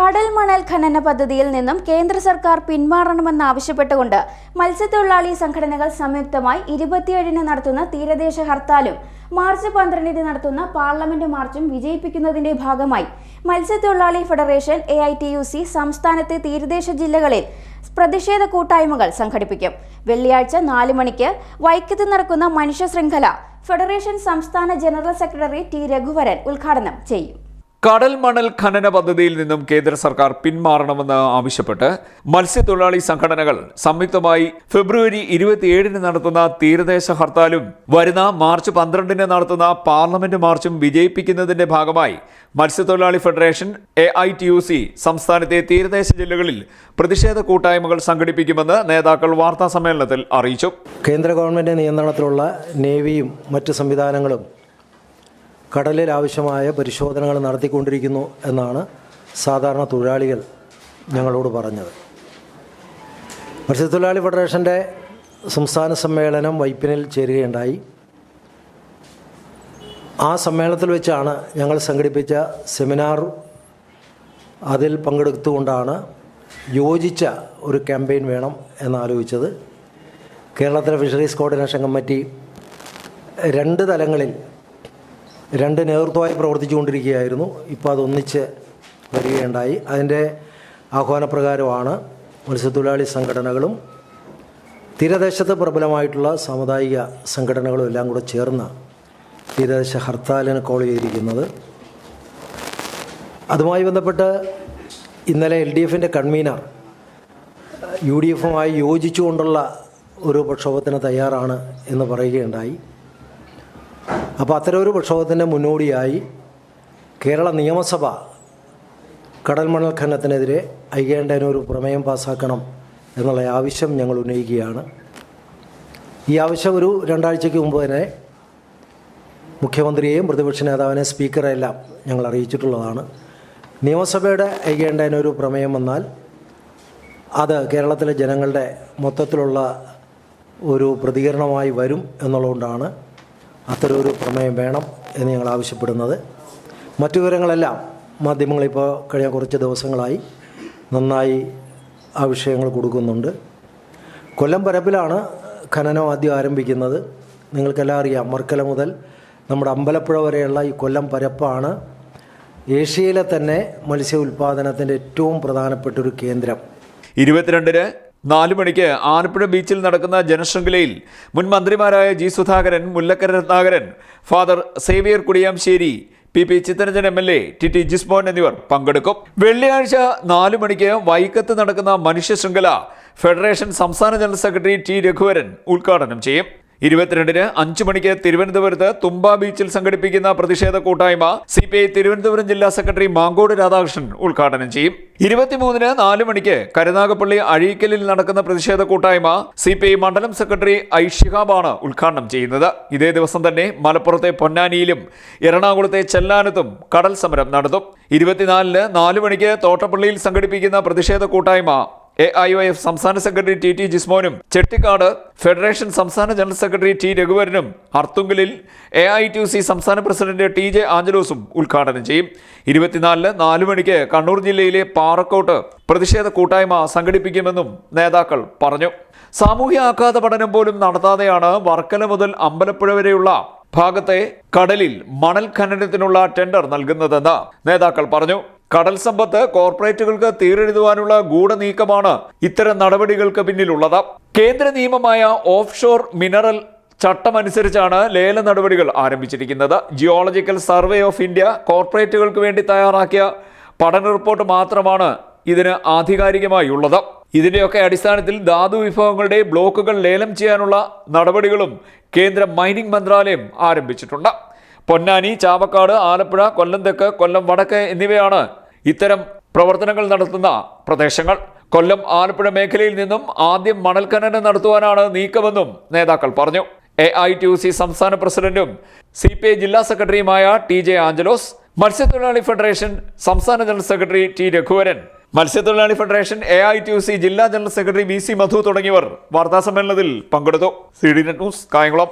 കടൽ മണൽ ഖനന പദ്ധതിയിൽ നിന്നും കേന്ദ്ര സർക്കാർ പിന്മാറണമെന്നാവശ്യപ്പെട്ടുകൊണ്ട് മത്സ്യത്തൊഴിലാളി സംഘടനകൾ സംയുക്തമായി ഇരുപത്തിയേഴിന് നടത്തുന്ന തീരദേശ ഹർത്താലും മാർച്ച് പന്ത്രണ്ടിന് നടത്തുന്ന പാർലമെന്റ് മാർച്ചും വിജയിപ്പിക്കുന്നതിന്റെ ഭാഗമായി മത്സ്യത്തൊഴിലാളി ഫെഡറേഷൻ എ സംസ്ഥാനത്തെ തീരദേശ ജില്ലകളിൽ പ്രതിഷേധ കൂട്ടായ്മകൾ സംഘടിപ്പിക്കും. വെള്ളിയാഴ്ച നാല് മണിക്ക് വൈക്കത്ത് നടക്കുന്ന മനുഷ്യ ശൃംഖല ഫെഡറേഷൻ സംസ്ഥാന ജനറൽ സെക്രട്ടറി ടി രഘുവരൻ ഉദ്ഘാടനം ചെയ്യും. കടൽ മണൽ ഖനന പദ്ധതിയിൽ നിന്നും കേന്ദ്ര സർക്കാർ പിന്മാറണമെന്ന് ആവശ്യപ്പെട്ട് മത്സ്യത്തൊഴിലാളി സംഘടനകൾ സംയുക്തമായി ഫെബ്രുവരി ഇരുപത്തിയേഴിന് നടത്തുന്ന തീരദേശ ഹർത്താലും വരുന്ന മാർച്ച് പന്ത്രണ്ടിന് നടത്തുന്ന പാർലമെന്റ് മാർച്ചും വിജയിപ്പിക്കുന്നതിന്റെ ഭാഗമായി മത്സ്യത്തൊഴിലാളി federation A I T U C സംസ്ഥാനത്തെ തീരദേശ ജില്ലകളിൽ പ്രതിഷേധ കൂട്ടായ്മകൾ സംഘടിപ്പിക്കുമെന്ന് നേതാക്കൾ വാർത്താ സമ്മേളനത്തിൽ അറിയിച്ചു. കേന്ദ്ര ഗവൺമെന്റ് നിയന്ത്രണത്തിലുള്ള നേവിയും മറ്റ് സംവിധാനങ്ങളും കടലിൽ ആവശ്യമായ പരിശോധനകൾ നടത്തിക്കൊണ്ടിരിക്കുന്നു എന്നാണ് സാധാരണ തൊഴിലാളികൾ ഞങ്ങളോട് പറഞ്ഞത്. മത്സ്യത്തൊഴിലാളി ഫെഡറേഷന്റെ സംസ്ഥാന സമ്മേളനം വൈപ്പിനിൽ ചേരുകയുണ്ടായി. ആ സമ്മേളനത്തിൽ വെച്ചാണ് ഞങ്ങൾ സംഘടിപ്പിച്ച സെമിനാർ അതിൽ പങ്കെടുത്തുകൊണ്ടാണ് യോജിച്ച ഒരു ക്യാമ്പയിൻ വേണം എന്നാലോചിച്ചത്. കേരളത്തിലെ ഫിഷറീസ് കോർഡിനേഷൻ കമ്മിറ്റി രണ്ട് തലങ്ങളിൽ രണ്ട് നേതൃത്വമായി പ്രവർത്തിച്ചുകൊണ്ടിരിക്കുകയായിരുന്നു. ഇപ്പോൾ അതൊന്നിച്ച് വരികയുണ്ടായി. അതിന്റെ ആഹ്വാനപ്രകാരമാണ് മത്സ്യത്തൊഴിലാളി സംഘടനകളും തീരദേശത്ത് പ്രബലമായിട്ടുള്ള സാമുദായിക സംഘടനകളും എല്ലാം കൂടെ ചേർന്ന് തീരദേശ ഹർത്താലിന് കോൾ ചെയ്തിരിക്കുന്നത്. അതുമായി ബന്ധപ്പെട്ട് ഇന്നലെ എൽ ഡി എഫിന്റെ കൺവീനർ യു ഡി എഫുമായി യോജിച്ചുകൊണ്ടുള്ള ഒരു പ്രക്ഷോഭത്തിന് തയ്യാറാണ് എന്ന് പറയുകയുണ്ടായി. അപ്പോൾ ഒരു പ്രക്ഷോഭത്തിന്റെ മുന്നോടിയായി കേരള നിയമസഭ കടൽ മണൽ ഖനനത്തിനെതിരെ ഒരു പ്രമേയം പാസ്സാക്കണം എന്നുള്ള ആവശ്യം ഞങ്ങൾ ഉന്നയിക്കുകയാണ്. ഈ ആവശ്യം ഒരു രണ്ടാഴ്ചയ്ക്ക് മുമ്പ് തന്നെ മുഖ്യമന്ത്രിയെയും പ്രതിപക്ഷ നേതാവിനെ സ്പീക്കറെല്ലാം ഞങ്ങൾ അറിയിച്ചിട്ടുള്ളതാണ്. നിയമസഭയുടെ ഐകേണ്ടതിന് ഒരു പ്രമേയം വന്നാൽ അത് കേരളത്തിലെ ജനങ്ങളുടെ മൊത്തത്തിലുള്ള ഒരു പ്രതികരണമായി വരും എന്നുള്ളതുകൊണ്ടാണ് അത്തരം ഒരു പ്രമേയം വേണം എന്ന് ഞങ്ങൾ ആവശ്യപ്പെടുന്നത്. മറ്റു വിവരങ്ങളെല്ലാം മാധ്യമങ്ങളിപ്പോൾ കഴിഞ്ഞ കുറച്ച് ദിവസങ്ങളായി നന്നായി ആ വിഷയങ്ങൾ കൊടുക്കുന്നുണ്ട്. കൊല്ലം പരപ്പിലാണ് ഖനനം ആദ്യം ആരംഭിക്കുന്നത്. നിങ്ങൾക്കെല്ലാം അറിയാം മർക്കല മുതൽ നമ്മുടെ അമ്പലപ്പുഴ വരെയുള്ള ഈ കൊല്ലം പരപ്പാണ് ഏഷ്യയിലെ തന്നെ മത്സ്യ ഉൽപ്പാദനത്തിന്റെ ഏറ്റവും പ്രധാനപ്പെട്ട ഒരു കേന്ദ്രം. ഇരുപത്തിരണ്ടിന് നാലു മണിക്ക് ആലപ്പുഴ ബീച്ചിൽ നടക്കുന്ന ജനശൃംഖലയിൽ മുൻ മന്ത്രിമാരായ G Sudhakaran Mullakkara Ratnakaran father Xavier Kudiyamssery P P Chittaranjan M L A T T Jismon എന്നിവർ പങ്കെടുക്കും. വെള്ളിയാഴ്ച നാലു മണിക്ക് വൈക്കത്ത് നടക്കുന്ന മനുഷ്യ ശൃംഖല ഫെഡറേഷൻ സംസ്ഥാന ജനറൽ സെക്രട്ടറി ടി രഘുവരൻ ഉദ്ഘാടനം ചെയ്യും. ഇരുപത്തിരണ്ടിന് അഞ്ചു മണിക്ക് തിരുവനന്തപുരത്ത് തുമ്പ ബീച്ചിൽ സംഘടിപ്പിക്കുന്ന പ്രതിഷേധ കൂട്ടായ്മ സി പി ഐ തിരുവനന്തപുരം ജില്ലാ സെക്രട്ടറി മാങ്കോട് രാധാകൃഷ്ണൻ ഉദ്ഘാടനം ചെയ്യും. ഇരുപത്തിമൂന്നിന് നാല് മണിക്ക് കരുനാഗപ്പള്ളി അഴീക്കലിൽ നടക്കുന്ന പ്രതിഷേധ കൂട്ടായ്മ സി പി ഐ മണ്ഡലം സെക്രട്ടറി ഐഷിഹാബാണ് ഷിഹാബാണ് ഉദ്ഘാടനം ചെയ്യുന്നത്. ഇതേ ദിവസം തന്നെ മലപ്പുറത്തെ പൊന്നാനിയിലും എറണാകുളത്തെ ചെല്ലാനത്തും കടൽ സമരം നടത്തും. ഇരുപത്തിനാലിന് നാല് മണിക്ക് തോട്ടപ്പള്ളിയിൽ സംഘടിപ്പിക്കുന്ന പ്രതിഷേധ കൂട്ടായ്മ എ ഐ എഫ് സംസ്ഥാന സെക്രട്ടറി ടി ടി ജിസ്മോനും ചെട്ടിക്കാട് ഫെഡറേഷൻ സംസ്ഥാന ജനറൽ സെക്രട്ടറി ടി രഘുവരനും അർത്തുങ്കലിൽ എ ഐ ടി സി സംസ്ഥാന പ്രസിഡന്റ് ടി ജെ ആഞ്ചലോസും ഉദ്ഘാടനം ചെയ്യും. ഇരുപത്തിനാലിന് നാലു മണിക്ക് കണ്ണൂർ ജില്ലയിലെ പാറക്കോട്ട് പ്രതിഷേധ കൂട്ടായ്മ സംഘടിപ്പിക്കുമെന്നും നേതാക്കൾ പറഞ്ഞു. സാമൂഹ്യ ആഘാത പഠനം പോലും നടത്താതെയാണ് വർക്കല മുതൽ അമ്പലപ്പുഴ വരെയുള്ള ഭാഗത്തെ കടലിൽ മണൽ ഖനനത്തിനുള്ള ടെൻഡർ നൽകുന്നതെന്ന് നേതാക്കൾ പറഞ്ഞു. കടൽ സമ്പത്ത് കോർപ്പറേറ്റുകൾക്ക് തീരെഴുതുവാനുള്ള ഗൂഢനീക്കമാണ് ഇത്തരം നടപടികൾക്ക് പിന്നിലുള്ളത്. കേന്ദ്ര നിയമമായ ഓഫ്ഷോർ മിനറൽ ചട്ടമനുസരിച്ചാണ് ലേല നടപടികൾ ആരംഭിച്ചിരിക്കുന്നത്. ജിയോളജിക്കൽ സർവേ ഓഫ് ഇന്ത്യ കോർപ്പറേറ്റുകൾക്ക് വേണ്ടി തയ്യാറാക്കിയ പഠന റിപ്പോർട്ട് മാത്രമാണ് ഇതിന് ആധികാരികമായി ഉള്ളത് ഇതിന്റെയൊക്കെ അടിസ്ഥാനത്തിൽ ധാതു വിഭവങ്ങളുടെ ബ്ലോക്കുകൾ ലേലം ചെയ്യാനുള്ള നടപടികളും കേന്ദ്ര മൈനിംഗ് മന്ത്രാലയം ആരംഭിച്ചിട്ടുണ്ട്. പൊന്നാനി ചാവക്കാട് ആലപ്പുഴ കൊല്ലം തെക്ക് കൊല്ലം വടക്ക് എന്നിവയാണ് ഇത്തരം പ്രവർത്തനങ്ങൾ നടത്തുന്ന പ്രദേശങ്ങൾ. കൊല്ലം ആലപ്പുഴ മേഖലയിൽ നിന്നും ആദ്യം മണൽ ഖനനം നടത്തുവാനാണ് നീക്കമെന്നും നേതാക്കൾ പറഞ്ഞു. A I T U C സംസ്ഥാന പ്രസിഡന്റും സി പി ഐ ജില്ലാ സെക്രട്ടറിയുമായ ടി ജെ ആഞ്ചലോസ് മത്സ്യത്തൊഴിലാളി ഫെഡറേഷൻ സംസ്ഥാന ജനറൽ സെക്രട്ടറി ടി രഘുവരൻ മത്സ്യത്തൊഴിലാളി federation A I T U C ജില്ലാ general secretary V C Madhu തുടങ്ങിയവർ വാർത്താസമ്മേളനത്തിൽ പങ്കെടുത്തു. C D news Kayamkulam.